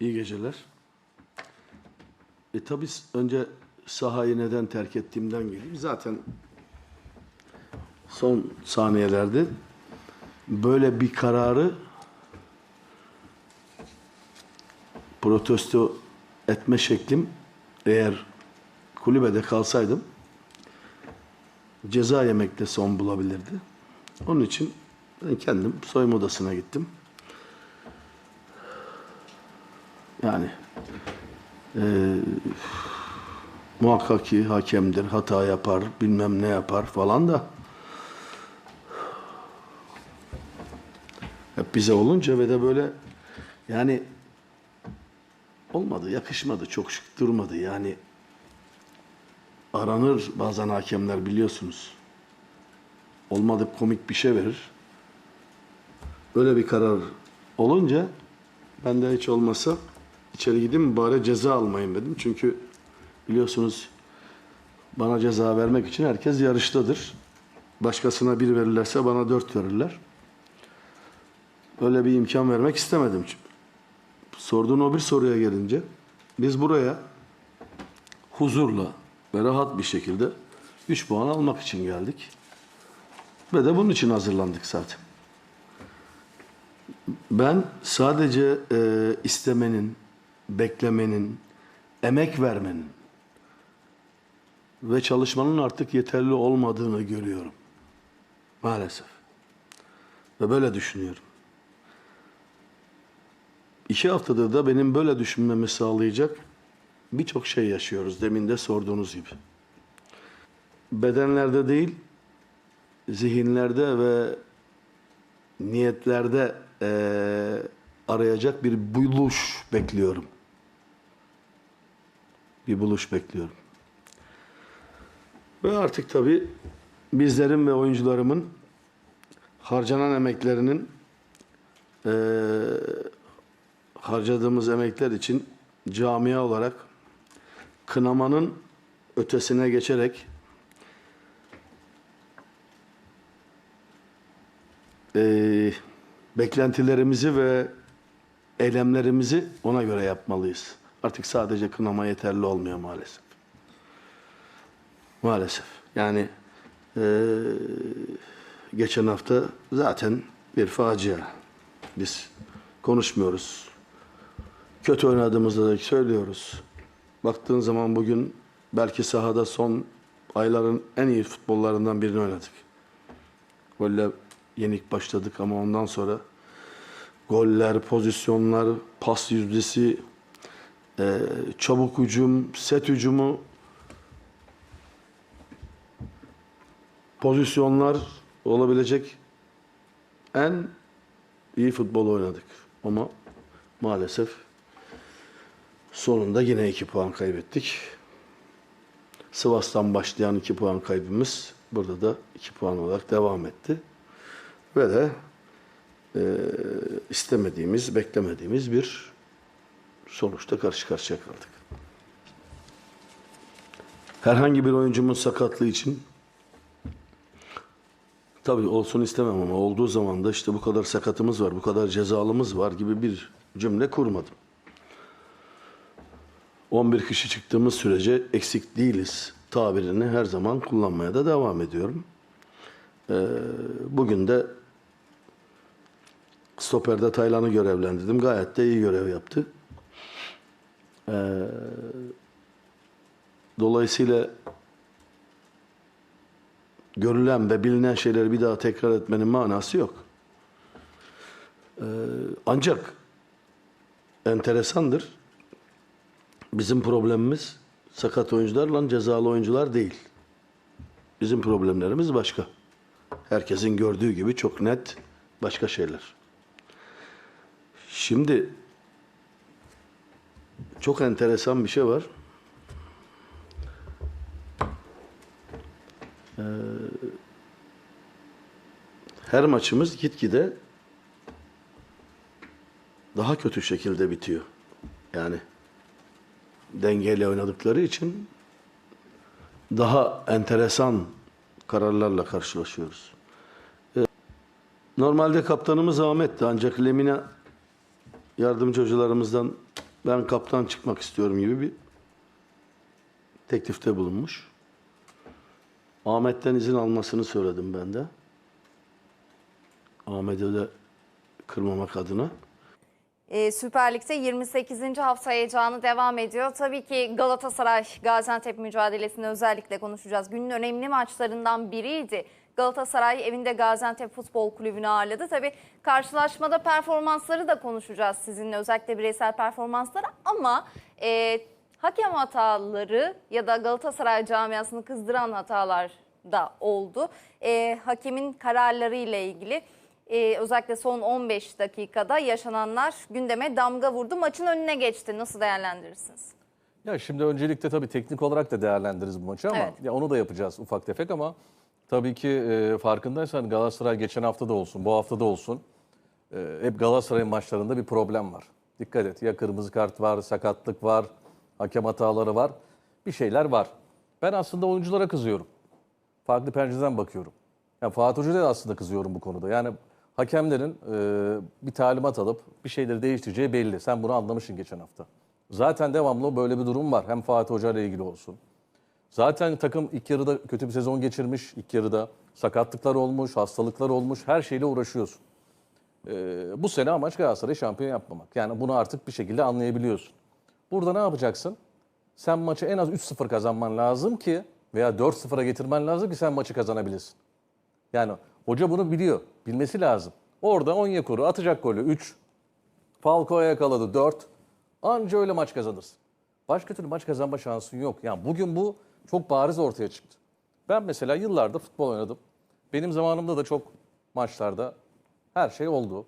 İyi geceler. E tabi önce sahayı neden terk ettiğimden geleyim. Zaten son saniyelerde böyle bir kararı protesto etme şeklim eğer kulübede kalsaydım ceza yemekte son bulabilirdi. Onun için ben kendim soyunma odasına gittim. Yani eee, muhakkak ki hakemdir, hata yapar, bilmem ne yapar falan da hep bize olunca ve de böyle yani olmadı, yakışmadı, çok şık durmadı. Yani aranır bazen hakemler biliyorsunuz. Olmadı komik bir şey verir. Öyle bir karar olunca ben de hiç olmasa içeri gideyim bari ceza almayayım dedim. Çünkü biliyorsunuz bana ceza vermek için herkes yarıştadır. Başkasına bir verirlerse bana dört verirler. Öyle bir imkan vermek istemedim. Sorduğun o bir soruya gelince biz buraya huzurla ve rahat bir şekilde 3 puan almak için geldik. Ve de bunun için hazırlandık zaten. Ben sadece e, istemenin, beklemenin, emek vermenin ve çalışmanın artık yeterli olmadığını görüyorum. Maalesef. Ve böyle düşünüyorum. İki haftadır da benim böyle düşünmemi sağlayacak birçok şey yaşıyoruz. Demin de sorduğunuz gibi. Bedenlerde değil, zihinlerde ve niyetlerde eee, arayacak bir buluş bekliyorum. Bir buluş bekliyorum. Ve artık tabii bizlerin ve oyuncularımın harcanan emeklerinin eee, harcadığımız emekler için camia olarak kınamanın ötesine geçerek eee, beklentilerimizi ve eylemlerimizi ona göre yapmalıyız. Artık sadece kınama yeterli olmuyor maalesef. Maalesef. Yani eee, geçen hafta zaten bir facia. Biz konuşmuyoruz. Kötü oynadığımızda da söylüyoruz. Baktığın zaman bugün belki sahada son ayların en iyi futbollarından birini oynadık. Golle yenik başladık ama ondan sonra goller, pozisyonlar, pas yüzdesi, eee, çabuk hücum, set hücumu, pozisyonlar olabilecek en iyi futbol oynadık. Ama maalesef sonunda yine iki puan kaybettik. Sivas'tan başlayan iki puan kaybımız burada da iki puan olarak devam etti. Ve de eee, istemediğimiz, beklemediğimiz bir sonuçta karşı karşıya kaldık. Herhangi bir oyuncumuz sakatlığı için Tabii olsun istemem ama olduğu zaman da işte bu kadar sakatımız var, bu kadar cezalımız var gibi bir cümle kurmadım. 11 kişi çıktığımız sürece eksik değiliz tabirini her zaman kullanmaya da devam ediyorum. Ee, bugün de stoperde Taylan'ı görevlendirdim. Gayet de iyi görev yaptı. Ee, dolayısıyla görülen ve bilinen şeyleri bir daha tekrar etmenin manası yok. Ee, ancak enteresandır. Bizim problemimiz sakat oyuncularla cezalı oyuncular değil. Bizim problemlerimiz başka. Herkesin gördüğü gibi çok net başka şeyler. Şimdi çok enteresan bir şey var. her maçımız gitgide daha kötü şekilde bitiyor. Yani dengeyle oynadıkları için daha enteresan kararlarla karşılaşıyoruz. Ee, Normalde kaptanımız Ahmet'ti ancak Lemina yardımcı hocalarımızdan ben kaptan çıkmak istiyorum gibi bir teklifte bulunmuş. Ahmet'ten izin almasını söyledim ben de. Ahmet'i de kırmamak adına. Ee, Süper Lig'de 28. hafta heyecanı devam ediyor. Tabii ki Galatasaray Gaziantep mücadelesini özellikle konuşacağız. Günün önemli maçlarından biriydi. Galatasaray evinde Gaziantep Futbol Kulübü'nü ağırladı. Tabii karşılaşmada performansları da konuşacağız sizinle özellikle bireysel performansları ama e, hakem hataları ya da Galatasaray camiasını kızdıran hatalar da oldu. E, hakemin kararları ile ilgili ee, özellikle son 15 dakikada yaşananlar gündeme damga vurdu. Maçın önüne geçti. Nasıl değerlendirirsiniz? Ya şimdi öncelikle tabii teknik olarak da değerlendiririz bu maçı ama Evet. ya onu da yapacağız ufak tefek ama tabii ki e, farkındaysan Galatasaray geçen hafta da olsun, bu hafta da olsun e, hep Galatasaray'ın maçlarında bir problem var. Dikkat et ya kırmızı kart var, sakatlık var, hakem hataları var. Bir şeyler var. Ben aslında oyunculara kızıyorum. Farklı pencereden bakıyorum. Yani Fatih Hoca'ya da aslında kızıyorum bu konuda. Yani hakemlerin e, bir talimat alıp bir şeyleri değiştireceği belli. Sen bunu anlamışsın geçen hafta. Zaten devamlı böyle bir durum var. Hem Fatih Hoca ile ilgili olsun. Zaten takım ilk yarıda kötü bir sezon geçirmiş. İlk yarıda sakatlıklar olmuş, hastalıklar olmuş. Her şeyle uğraşıyorsun. E, bu sene amaç Galatasaray'ı şampiyon yapmamak. Yani bunu artık bir şekilde anlayabiliyorsun. Burada ne yapacaksın? Sen maçı en az 3-0 kazanman lazım ki veya 4-0'a getirmen lazım ki sen maçı kazanabilirsin. Yani hoca bunu biliyor. Bilmesi lazım. Orada Onyekuru atacak golü 3. Falcao'ya yakaladı 4. Anca öyle maç kazanırsın. Başka türlü maç kazanma şansın yok. Yani bugün bu çok bariz ortaya çıktı. Ben mesela yıllardır futbol oynadım. Benim zamanımda da çok maçlarda her şey oldu.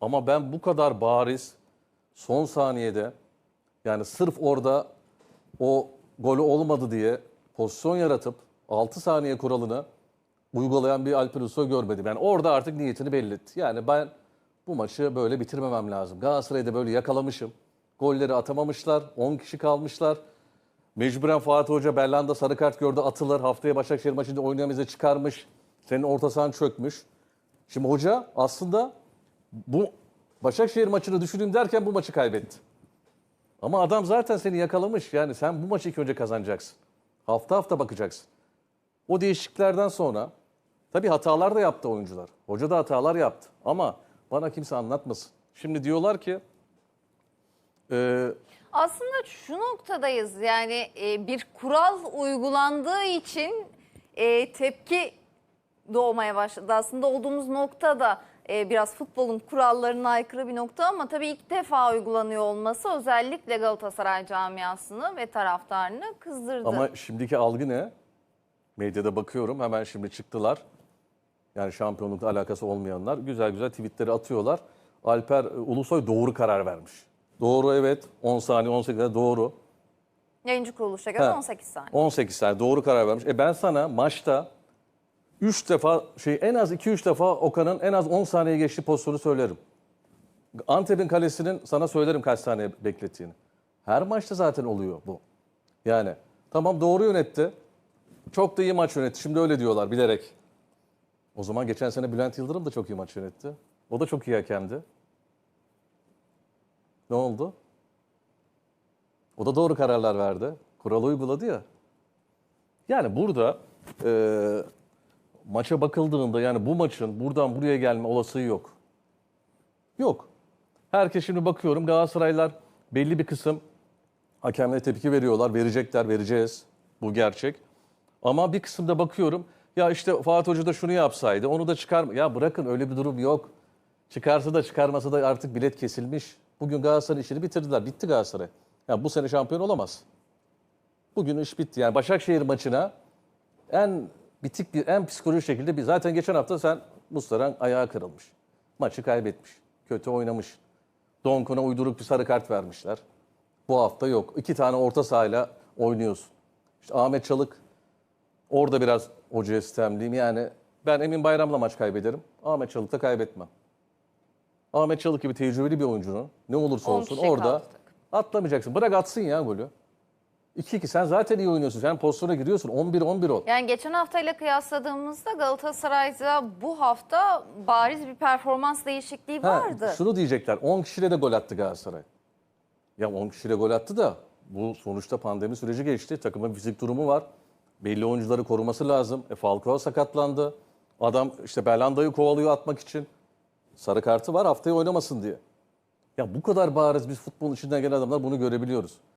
Ama ben bu kadar bariz son saniyede yani sırf orada o golü olmadı diye pozisyon yaratıp 6 saniye kuralını uygulayan bir Alper Usta görmedim. Yani orada artık niyetini belli etti. Yani ben bu maçı böyle bitirmemem lazım. Galatasaray'ı da böyle yakalamışım. Golleri atamamışlar. 10 kişi kalmışlar. Mecburen Fatih Hoca Berlanda sarı kart gördü atılır. Haftaya Başakşehir maçında oynamayıza çıkarmış. Senin orta çökmüş. Şimdi hoca aslında bu Başakşehir maçını düşüreyim derken bu maçı kaybetti. Ama adam zaten seni yakalamış. Yani sen bu maçı ilk önce kazanacaksın. Hafta hafta bakacaksın. O değişikliklerden sonra tabii hatalar da yaptı oyuncular. Hoca da hatalar yaptı. Ama bana kimse anlatmasın. Şimdi diyorlar ki e, Aslında şu noktadayız yani e, bir kural uygulandığı için e, tepki doğmaya başladı. Aslında olduğumuz nokta da e, biraz futbolun kurallarına aykırı bir nokta ama tabii ilk defa uygulanıyor olması özellikle Galatasaray camiasını ve taraftarını kızdırdı. ama şimdiki algı ne? Medyada bakıyorum hemen şimdi çıktılar. Yani şampiyonlukla alakası olmayanlar güzel güzel tweetleri atıyorlar. Alper Ulusoy doğru karar vermiş. Doğru evet 10 saniye 18 saniye doğru. Yayıncı kuruluşa göre Ha. 18 saniye. 18 saniye doğru karar vermiş. E ben sana maçta 3 defa şey en az 2-3 defa Okan'ın en az 10 saniye geçtiği pozisyonu söylerim. Antep'in kalesinin sana söylerim kaç saniye beklettiğini. Her maçta zaten oluyor bu. Yani tamam doğru yönetti. Çok da iyi maç yönetti. Şimdi öyle diyorlar bilerek. O zaman geçen sene Bülent Yıldırım da çok iyi maç yönetti. O da çok iyi hakemdi. Ne oldu? O da doğru kararlar verdi. Kuralı uyguladı ya. Yani burada e, maça bakıldığında yani bu maçın buradan buraya gelme olasılığı yok. Yok. Herkes şimdi bakıyorum Galatasaraylılar belli bir kısım hakemlere tepki veriyorlar. Verecekler, vereceğiz. Bu gerçek. Ama bir kısımda bakıyorum ya işte Fatih Hoca da şunu yapsaydı onu da çıkar Ya bırakın öyle bir durum yok. Çıkarsa da çıkarmasa da artık bilet kesilmiş. Bugün Galatasaray işini bitirdiler. Bitti Galatasaray. Ya bu sene şampiyon olamaz. Bugün iş bitti. Yani Başakşehir maçına en bitik bir, en psikolojik şekilde bir zaten geçen hafta sen Muslera'nın ayağı kırılmış. Maçı kaybetmiş. Kötü oynamış. Donkun'a uyduruk bir sarı kart vermişler. Bu hafta yok. İki tane orta sahayla oynuyorsun. İşte Ahmet Çalık orada biraz hocaya sistemliyim. Yani ben Emin Bayram'la maç kaybederim. Ahmet Çalık'ta kaybetmem. Ahmet Çalık gibi tecrübeli bir oyuncunun ne olursa olsun kişi orada kaldı takım. atlamayacaksın. Bırak atsın ya golü. 2-2 sen zaten iyi oynuyorsun. Sen pozisyona giriyorsun. 11-11 ol. Yani geçen haftayla kıyasladığımızda Galatasaray'da bu hafta bariz bir performans değişikliği Ha, vardı. şunu diyecekler. 10 kişiyle de gol attı Galatasaray. Ya 10 kişiyle gol attı da bu sonuçta pandemi süreci geçti. Takımın fizik durumu var. Belli oyuncuları koruması lazım. E Falcao sakatlandı. Adam işte Belanda'yı kovalıyor atmak için. Sarı kartı var haftaya oynamasın diye. Ya bu kadar bariz biz futbolun içinden gelen adamlar bunu görebiliyoruz.